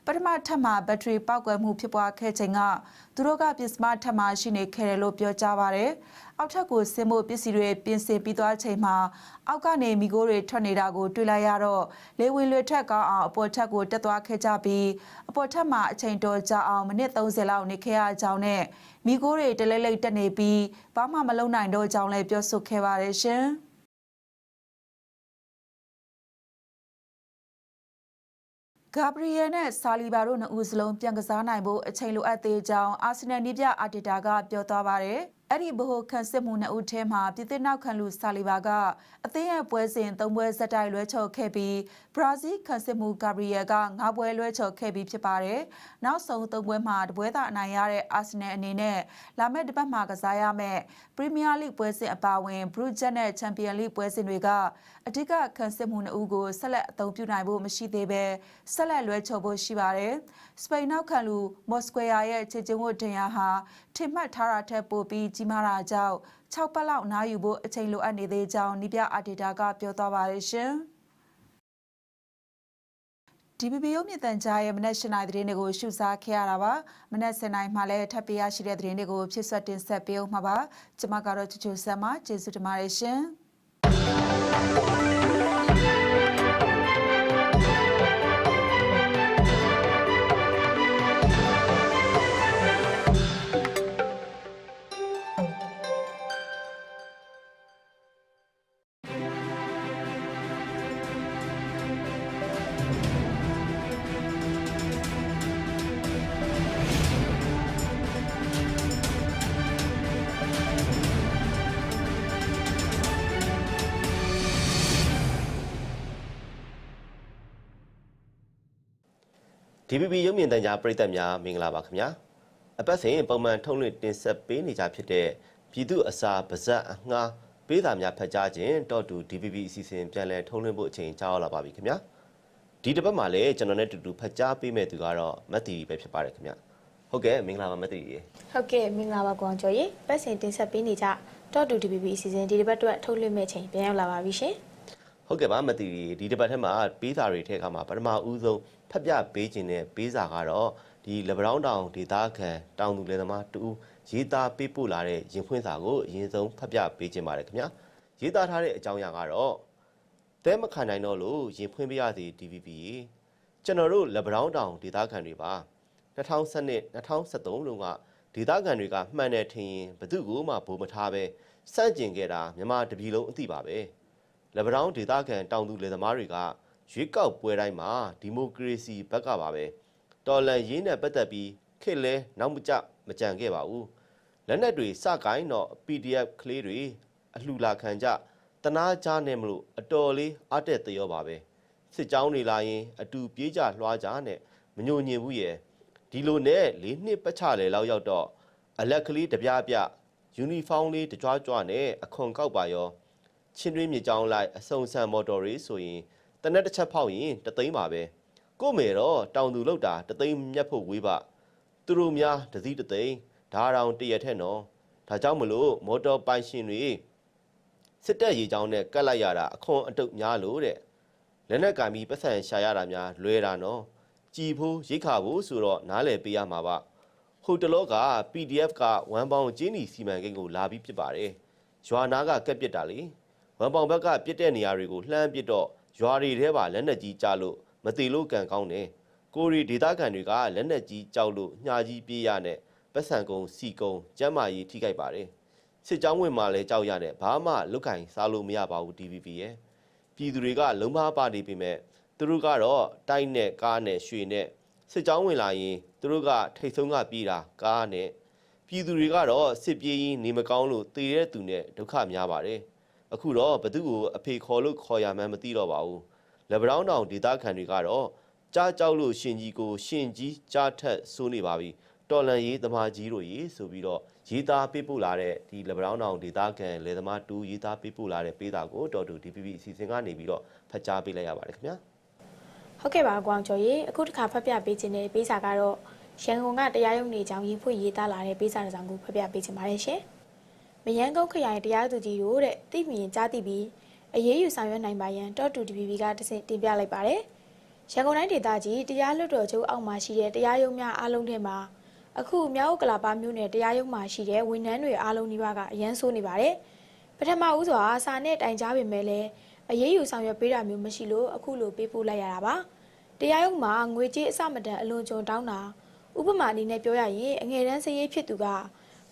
[SPEAKER 4] ပထမထပ်မှာဘက်ထရီပောက်ကွယ်မှုဖြစ်ပွားခဲ့ချိန်ကသူတို့ကပစ္စမထပ်မှာရှိနေခဲ့တယ်လို့ပြောကြားပါတယ်။အောက်ထပ်ကိုဆင်းဖို့ပစ္စည်းတွေပြင်ဆင်ပြီးသွားချိန်မှာအောက်ကနေမိခိုးတွေထွက်နေတာကိုတွေ့လိုက်ရတော့လေဝင်လွေထက်ကောင်းအောင်အပေါ်ထပ်ကိုတက်သွားခဲ့ကြပြီးအပေါ်ထပ်မှာအချိန်တော်ကြာအောင်မိနစ်30လောက်နေခဲ့ရကြောင်းနဲ့မိခိုးတွေတလဲလိတ်တက်နေပြီးဘာမှမလုပ်နိုင်တော့ကြောင်းလည်းပြောဆိုခဲ့ပါတယ်ရှင်။ ဂါဘရီယယ်နဲ့ဆာလီဘာတို့နှစ်ဦးစလုံးပြန်ကစားနိုင်ဖို့အချိန်လိုအပ်သေးကြောင်းအာဆင်နယ်နီးပြအာတီတာကပြောသွားပါတယ်။ အဲ့ဒီဘိုခန့်စစ်မှုနှစ်ဦးထဲမှာပြည်သစ်နောက်ခံလူဆာလီဘာကအသင်းရဲ့ပွဲစဉ်၃ပွဲဆက်တိုက်လွဲချော်ခဲ့ပြီးဘရာဇီးခန့်စစ်မှုဂါဘရီယယ်က၅ပွဲလွဲချော်ခဲ့ပြီးဖြစ်ပါတယ်။နောက်ဆုံး၃ပွဲမှာတပွဲသာအနိုင်ရတဲ့အာဆင်နယ်အနေနဲ့လာမယ့်တစ်ပတ်မှာကစားရမယ့်ပရီးမီးယားလိပွဲစဉ်အပါအဝင်ဘရူးဂျက်နဲ့ချန်ပီယံလိပွဲစဉ်တွေကအဓိကခန့်စစ်မှုနှစ်ဦးကိုဆက်လက်အသုံးပြုနိုင်ဖို့မရှိသေးပဲဆက်လက်လွဲချော်ဖို့ရှိပါတယ်။စပိန်နောက်ခံလူမော်စကွေယာရဲ့ခြေကျင်းဝတ်ဒဏ်ရာဟာထင်မှတ်ထားတာထက်ပိုပြီးကြီးမားတာကြောင့်6ပတ်လောက်နားယူဖို့အချိန်လိုအပ်နေသေးကြောင်းနိပြအာဒေတာကပြောသွားပါတယ်ရှင်။ DPP ရုပ်မြင့်တန်ကြားရဲ့မနက်၈နိုင်သတင်းတွေကိုရှုစားခဲ့ရတာပါမနက်7နိုင်မှလည်းထပ်ပြရရှိတဲ့သတင်းတွေကိုဖြစ်ဆက်တင်ဆက်ပေးအောင်မှာပါကျွန်မကတော့ချူချူဆမ်မကျေးဇူးတင်ပါတယ်ရှင်
[SPEAKER 9] DPP ရုပ်မြင်သံကြားပရိသတ်များမင်္ဂလာပါခင်ဗျာအပတ်စဉ်ပုံမှန်ထုတ်လွှင့်တင်ဆက်ပေးနေကြဖြစ်တဲ့ပြည်သူအစာပါဇက်အငှားပေးတာများဖတ်ကြားခြင်းတော့တူ DPP အစီအစဉ်ပြန်လည်ထုတ်လွှင့်ဖို့အချိန်ကြာရောက်လာပါပြီခင်ဗျာဒီတစ်ပတ်မှာလည်းကျွန်တော်နဲ့တူတူဖတ်ကြားပေးမဲ့သူကတော့မတ်တီပဲဖြစ်ပါတယ်ခင်ဗျာဟုတ်ကဲ့မင်္ဂလာပါမတ်တီရေ
[SPEAKER 10] ဟုတ်ကဲ့မင်္ဂလာပါကွန်ကျော်ရေပတ်စဉ်တင်ဆက်ပေးနေကြတော့တူ DPP အစီအစဉ်ဒီတစ်ပတ်အတွက်ထုတ်လွှင့်မဲ့ချိန်ပြန်ရောက်လာပါပြီရှင်
[SPEAKER 9] ဟုတ်ကဲ့ပါမတီဒီတစ်ပတ်ထဲမှာပေးစာတွေထဲကမှာပထမဦးဆုံး ဖတ်ပြပေးခြင်းတဲ့ပေးစာကတော့ဒီလဘရောင်းတောင်ဒေသခံတောင်သူလယ်သမားတူရေးသားပေးပို့လာတဲ့ရင်ဖွင့်စာကိုအရင်ဆုံးဖတ်ပြပေးခြင်းပါတယ်ခင်ဗျာရေးသားထားတဲ့အကြောင်းအရာကတော့တဲမခံနိုင်တော့လို့ရင်ဖွင့်ပေးရစီ DVB ကျွန်တော်တို့လဘရောင်းတောင်ဒေသခံတွေပါ2012 2013လုံးကဒေသခံတွေကမှန်တယ်ထင်ရင်ဘသူ့ကိုမှဘိုးမထားပဲစန့်ကျင်ခဲ့တာမြန်မာတပြည်လုံးအသိပါပဲလက်ဗရောင်းဒေသခံတောင်သူလယ်သမားတွေက ရွေးကောက်ပွဲတိုင်းမှာဒီမိုကရေစီဘက်ကပါပဲတော်လန်ရင်းနဲ့ပတ်သက်ပြီးခစ်လဲနောက်မကြမကြံခဲ့ပါဘူးလက်နက်တွေစကိုင်းတော့ PDF ကလေးတွေအလှူလာခံကြတနာကြားနေမလို့အတော်လေးအတက်တရောပါပဲစစ်ကြောင်းတွေလာရင် အတူပြေးကြလွှားကြနဲ့မညိုညင်ဘူးရဲ့ဒီလိုနဲ့လေးနှစ်ပတ်ချလေလောက်ရောက်တော့အလက်ကလေးတပြားပြယူနီဖောင်းလေးတကြွကြွနဲ့အခွန်ကောက်ပါရောချင်းတွင်းမြေကြောင်းလိုက်အစုံဆန်မော်တော်တွေဆိုရင်တ နက်တစ်ချက်ဖောက်ရင်တသိန်းပါပဲကို့မယ်တော့တောင်သူလောက်တာတသိန်းမြတ်ဖို့ဝေးပါသူတို့များတစည်းတသိန်းဒါတောင်တရက်ထက်နော်ဒါကြောင့်မလို့မော်တော်ပိုင်ရှင်တွေစစ်တပ်ရေကြောင်းနဲ့ကတ်လိုက်ရတာအခွန်အတုပ်များလို့တဲ့လက်နက်ကင်ပြီးပတ်စံရှာရတာများလွဲတာနော်ကြည်ဖို့ရိတ်ခါဖို့ဆိုတော့နားလည်ပေးရမှာပါဟိုတလောက PDF ကဝမ်ပေါင်ကျင်းနီစီမံကိန်းကိုလာပြီးဖြစ်ပါတယ်ရွာနာကကက်ပစ်တာလေဝမ်ပေါင်ဘက်ကပြစ်တဲ့နေရာတွေကိုလှမ်းပစ်တော့ ရွာတွေထဲပါလက်နက်ကြီးကြလို့မသေးလို့ကန်ကောင်းတယ်ကိုရီဒေတာကန်တွေကလက်နက်ကြီးကြောက်လို့ညှာကြီးပြေးရနဲ့ပတ်စံကုံစီကုံကျမ်းမာရေးထိခိုက်ပါတယ်စစ်ကြောင်းဝင်မှလည်းကြောက်ရနဲ့ဘာမှလုတ်ကင်စားလို့မရပါဘူး DVB ရဲ့ပြည်သူတွေကလုံးမပါနေပြီမဲ့သူတို့ကတော့တိုက်နဲ့ကားနဲ့ရွှေနဲ့စစ်ကြောင်းဝင်လာရင်သူတို့ကထိတ်ဆုံးကပြေးတာကားနဲ့ပြည်သူတွေကတော့စစ်ပြေးရင်နေမကောင်းလို့တေတဲ့သူနဲ့ဒုက္ခများပါတယ် အခုတော့ဘသူ့ကိုအဖေခေါ်လို့ခေါ်ရမှန်းမသိတော့ပါဘူးလက်ဗရောင်းတောင်ဒေသခံတွေကတော့ကြားကြောက်လို့ရှင်ကြီးကိုရှင်ကြီးကြားထက်စိုးနေပါပြီတော်လန်ရေးသမားကြီးတို့ရေးဆိုပြီးတော့ရေးသားပေးပို့လာတဲ့ဒီလက်ဗရောင်းတောင်ဒေသခံလယ်သမားတူရေးသားပေးပို့လာတဲ့ပေးတာကိုတော်တူ DPP အစီအစဉ်ကနေပြီးတော့ဖတ်ကြားပေးလိုက်ရပါတယ်ခင်ဗျာ
[SPEAKER 10] ဟုတ်ကဲ့ပါကွန်ကျော်ရေအခုတစ်ခါဖတ်ပြပေးခြင်းတဲ့ပေးစာကတော့ရန်ကုန်ကတရားရုံးနေကြောင်းရင်ဖွင့်ရေးသားလာတဲ့ပေးစာတစ်စောင်ကိုဖတ်ပြပေးခြင်းပါတယ်ရှင် မယန်းကုန်းခရိုင်တရားသူကြီးတို့တဲ့သိမြင်ကြားသိပြီးအရေးယူဆောင်ရွက်နိုင်ပါရန်တော့တူ DPP ကတဆင့်တင်ပြလိုက်ပါတယ်ရန်ကုန်တိုင်းဒေသကြီးတရားလွှတ်တော်ချုပ်အောက်မှာရှိတဲ့တရားရုံးများအားလုံးထဲမှာအခုမြောက်ကလာပါမြို့နယ်တရားရုံးမှာရှိတဲ့ဝန်ထမ်းတွေအားလုံးဒီပါကအရန်ဆိုးနေပါတယ်ပထမဦးစွာစာနဲ့တိုင်ကြားပေမဲ့လည်းအရေးယူဆောင်ရွက်ပေးတာမျိုးမရှိလို့အခုလိုပေးပို့လိုက်ရတာပါတရားရုံးမှာငွေကြေးအစမတန်အလွန်ကျွံတောင်းတာဥပမာအနေနဲ့ပြောရရင်အငယ်တန်းစရေးဖြစ်သူက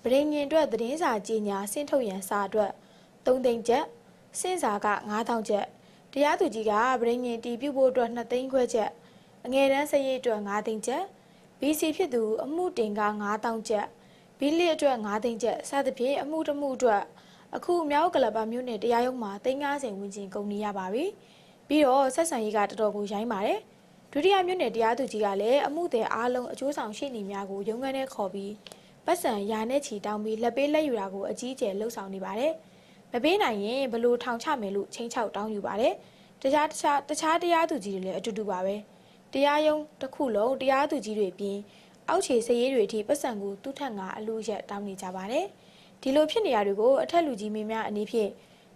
[SPEAKER 10] ပရိညင်အတွက်သတင်းစာကြီးညာဆင့်ထုတ်ရန်စာအတွက်3သိန်းကျပ်စင့်စာက9000ကျပ်တရားသူကြီးကပရိညင်တီးပြုတ်ဖို့အတွက်2သိန်းခွဲကျပ်အငယ်တန်းစရေးအတွက်9သိန်းကျပ် BC ဖြစ်သူအမှုတင်က9000ကျပ်ဘီလီအတွက်9သိန်းကျပ်စသဖြင့်အမှုတစ်မှုအတွက်အခုမြောက်ကလပ်ပါမြို့နယ်တရားရုံးမှာ350ဝန်းကျင်ကုန်နေရပါပြီပြီးတော့ဆက်ဆံရေးကတော်တော်ကိုရိုင်းပါတယ်ဒုတိယမြို့နယ်တရားသူကြီးကလည်းအမှုတဲ့အားလုံးအကျိုးဆောင်ရှိနေများကိုရုံးခန်းထဲခေါ်ပြီး ပတ်စံရာနဲ့ချီတောင်းပြီးလက်ပေးလက်ယူတာကိုအကြီးအကျယ်လှုပ်ဆောင်နေပါတယ်မပေးနိုင်ရင်ဘလို့ထောင်ချမယ်လို့ချင်းချောက်တောင်းယူပါတယ်တခြားတခြားတခြားတရားသူကြီးတွေလည်းအတူတူပါပဲတရားရုံးတစ်ခုလုံးတရားသူကြီးတွေပြင်အောက်ခြေစရေးတွေအထိပတ်စံကိုသူ့ထက်ငါအလူရက်တောင်းနေကြပါတယ်ဒီလိုဖြစ်နေရတွေကိုအထက်လူကြီးမင်းများအနေဖြင့်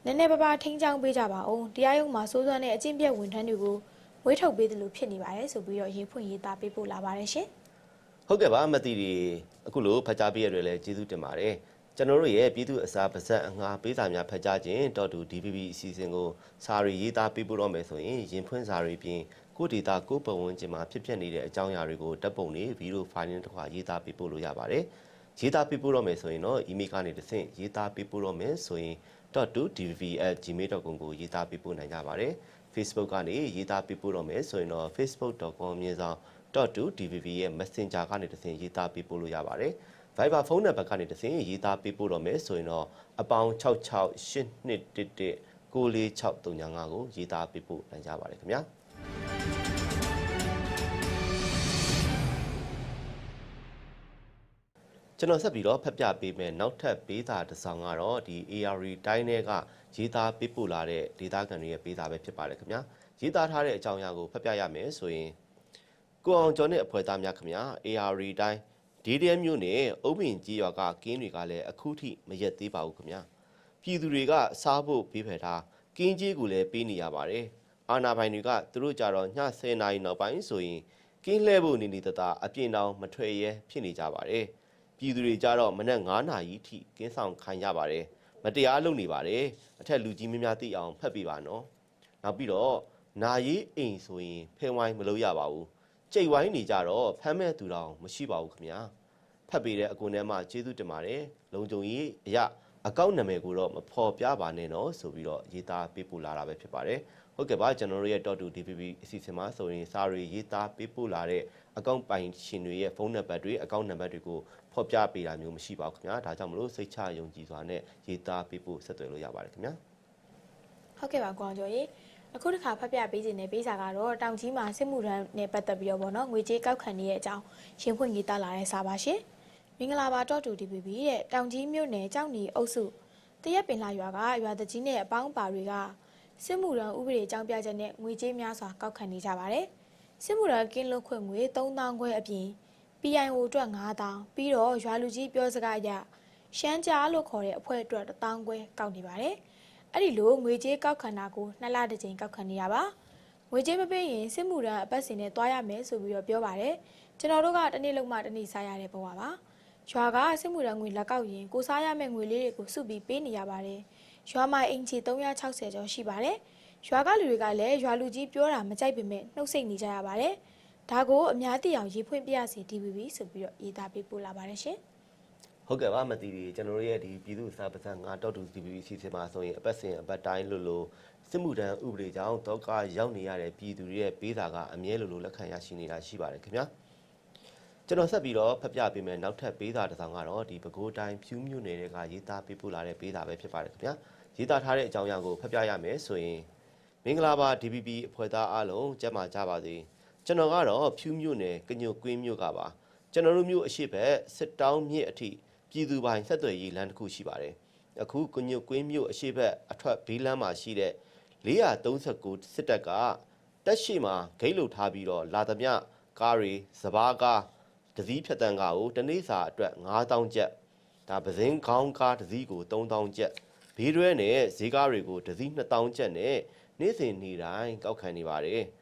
[SPEAKER 10] နည်းနည်းပါးပါးထိန်းချောင်းပေးကြပါဦးတရားရုံးမှာစိုးစွမ်းတဲ့အကျင့်ပြတ်ဝန်ထမ်းတွေကိုဝေးထုတ်ပေးသလိုဖြစ်နေပါတယ်ဆိုပြီးတော့ရေးဖွင့်ရေးသားပေးပို့လာပါတယ်ရှင်
[SPEAKER 9] ဟုတ်ကဲ့ပါမသိတွေအခုလိုဖတ်ကြားပေးရတဲ့လည်းကျေးဇူးတင်ပါတယ်ကျွန်တော်တို့ရဲ့ပြည်သူအစာပါဇက်အငှာပေးစာများဖတ်ကြားခြင်းတော်တူ DPP အစီအစဉ်ကိုစာရီရေးသားပေးပို့တော့မယ်ဆိုရင်ရင်ဖွင့်စာရီပြင်ကိုဒေတာကိုပတ်ဝန်းကျင်မှာဖြစ်ပျက်နေတဲ့အကြောင်းအရာတွေကိုဓာတ်ပုံတွေဗီဒီယိုဖိုင်နဲ့တခွာရေးသားပေးပို့လို့ရပါတယ်ရေးသားပေးပို့တော့မယ်ဆိုရင်တော့ email ကနေတစ်ဆင့်ရေးသားပေးပို့တော့မယ်ဆိုရင် .2dvv@gmail.com ကိုရေးသားပေးပို့နိုင်ကြပါတယ် Facebook ကနေရေးသားပေးပို့တော့မယ်ဆိုရင်တော့ facebook.com မြေဆောင် .2dvv ရဲ့ Messenger ကနေတစ်ဆင့်ရေးသားပေးပို့လို့ရပါတယ် Viber ဖုန်းနံပါတ်ကနေတစ်ဆင့်ရေးသားပေးပို့တော့မယ်ဆိုရင်တော့အပေါင်း668211 94635ကိုရေးသားပေးပို့နိုင်ကြပါတယ်ခင်ဗျာ ကျွန်တော်ဆက်ပြီးတော့ဖတ်ပြပေးမယ်နောက်ထပ်ပေးတာတစ်ဆောင်ကတော့ဒီ AR တိုင်းတွေကရေးသားပေးပို့လာတဲ့ဒေတာကန်တွေရဲ့ပေးတာပဲဖြစ်ပါတယ်ခင်ဗျာရေးသားထားတဲ့အကြောင်းအရာကိုဖတ်ပြရမယ်ဆိုရင် ကိုအောင်ကျော်နဲ့အဖွဲ့သားများခင်ဗျာ AR တိုင်း DDM မြို့နယ်အုပ်ပင်ကြီးရွာကကင်းတွေကလည်းအခုထိမရက်သေးပါဘူးခင်ဗျာပြည်သူတွေကစားဖို့ပေးဖယ်ထားကင်းကြီးကိုလည်းပေးနေရပါတယ်အာနာပိုင်တွေကသူတို့ကြတော့ည10နာရီနောက်ပိုင်းဆိုရင်ကင်းလှဲဖို့နေနေတတာအပြင်းတောင်မထွက်ရဲဖြစ်နေကြပါတယ်ပြည်သူတွေကြတော့မနက်9နာရီထိကင်းဆောင်ခံရပါတယ်မတရားလုပ်နေပါတယ်အထက်လူကြီးမင်းများသိအောင်ဖတ်ပြပါနော်နောက်ပြီးတော့နာရေးအိမ်ဆိုရင်ဖင်ဝိုင်းမလုပ်ရပါဘူး ကြိတ်ဝိုင်းနေကြတော့ဖမ်းမဲ့သူတောင်မရှိပါဘူးခင်ဗျာဖတ်ပေးတဲ့အကူနဲ့မှကျေးဇူးတင်ပါတယ်လုံခြုံရေးအရာအကောင့်နာမည်ကိုတော့မဖော်ပြပါနဲ့နော်ဆိုပြီးတော့ရေးသားပေးပို့လာတာပဲဖြစ်ပါတယ်ဟုတ်ကဲ့ပါကျွန်တော်တို့ရဲ့ .2 DPP အစီအစဉ်မှာဆိုရင်စာရီရေးသားပေးပို့လာတဲ့အကောင့်ပိုင်ရှင်တွေရဲ့ဖုန်းနံပါတ်တွေအကောင့်နံပါတ်တွေကိုဖော်ပြပေးတာမျိုးမရှိပါဘူးခင်ဗျာဒါကြောင့်မလို့စိတ်ချယုံကြည်စွာနဲ့ရေးသားပေးပို့ဆက်သွယ်လို့ရပါတယ်ခင်ဗျာ
[SPEAKER 10] ဟုတ်ကဲ့ပါကွာကျော်ရေ အခုတစ်ခါဖတ်ပြပေးခြင်းနဲ့ပေးစာကတော့တောင်ကြီးမှာစစ်မှုထမ်းနဲ့ပတ်သက်ပြီးတော့ဗောနော်ငွေကြေးကောက်ခံနေတဲ့အကြောင်းရှင်းဖွင့်ရေးသားလာတဲ့စာပါရှင်မင်္ဂလာပါတော့တူ DPP တဲ့တောင်ကြီးမြို့နယ်ကြောက်နီအုပ်စုတရက်ပင်လာရွာကရွာတကြီးနဲ့အပေါင်းပါတွေကစစ်မှုထမ်းဥပဒေအကြောင်းပြချက်နဲ့ငွေကြေးများစွာကောက်ခံနေကြပါတယ်စစ်မှုထမ်းကင်းလွတ်ခွင့်ငွေ3000ခွဲအပြင် PIO အတွက်9000ပြီးတော့ရွာလူကြီးပြောစကားအရရှမ်းကြားလို့ခေါ်တဲ့အဖွဲ့အတွက်1000ခွဲကောက်နေပါတယ် အဲ့ဒီလိုငွေကြေးကောက်ခံတာကိုနှစ်လတစ်ကြိမ်ကောက်ခံနေရပါငွေကြေးမပေးရင်စစ်မှုထမ်းအပတ်စဉ်နဲ့တွားရမယ်ဆိုပြီးတော့ပြောပါတယ်ကျွန်တော်တို့ကတစ်နေ့လုံးမှတစ်နေ့စားရတဲ့ဘဝပါရွာကစစ်မှုထမ်းငွေလက်ကောက်ရင်ကိုစားရမယ့်ငွေလေးတွေကိုစုပြီးပေးနေရပါတယ်ရွာမှာအင်ချီ360ကျော်ရှိပါတယ်ရွာကလူတွေကလည်းရွာလူကြီးပြောတာမကြိုက်ပေမဲ့နှုတ်ဆက်နေကြရပါတယ်ဒါကိုအများသိအောင်ရေးဖွင့်ပြရစီ DVB ဆိုပြီးတော့ရေးသားပေးပို့လာပါတယ်ရှင်
[SPEAKER 9] ဟုတ်ကဲ့ပါမတီးဒီကျွန်တော်တို့ရဲ့ဒီပြည်သူ့စာပစံ9တောက်တူ DPP စီစဉ်မှာဆိုရင်အပတ်စဉ်အပတ်တိုင်းလို့လို့စစ်မှုထမ်းဥပဒေကြောင့်တောကရောက်နေရတဲ့ပြည်သူတွေရဲ့ပေးစာကအမြဲလိုလိုလက်ခံရရှိနေတာရှိပါတယ်ခင်ဗျာကျွန်တော်ဆက်ပြီးတော့ဖတ်ပြပေးမယ်နောက်ထပ်ပေးစာတစ်စောင်ကတော့ဒီပဲခူးတိုင်းဖြူးမြို့နယ်ကရေးသားပေးပို့လာတဲ့ပေးစာပဲဖြစ်ပါတယ်ခင်ဗျာရေးသားထားတဲ့အကြောင်းအရာကိုဖတ်ပြရမယ်ဆိုရင်မင်္ဂလာပါ DPP အဖွဲ့သားအားလုံးကြက်မှာကြပါစေကျွန်တော်ကတော့ဖြူးမြို့နယ်ကညွတ်ကွင်းမြို့ကပါကျွန်တော်တို့မြို့အရှိဘက်စစ်တောင်းမြစ်အထိ ပြည်သူပိုင်ဆက်သွယ်ရေးလမ်းတစ်ခုရှိပါတယ်။အခုကွညွတ်ကွင်းမြို့အရှိဘက်အထွက်ဘေးလမ်းမှာရှိတဲ့439စစ်တပ်ကတက်ရှိမှာဂိတ်လုထားပြီးတော့လာသမျှကားတွေစပားကားတစည်းဖြတ်တန်းကားကိုတနေ့စာအတွက်9000ကျပ်ဒါပစင်းခေါင်းကားတစည်းကို3000ကျပ်ဘေးရွဲနဲ့ဈေးကားတွေကိုတစည်း2000ကျပ်နဲ့နေ့စဉ်နေ့တိုင်းကောက်ခံနေပါတယ်။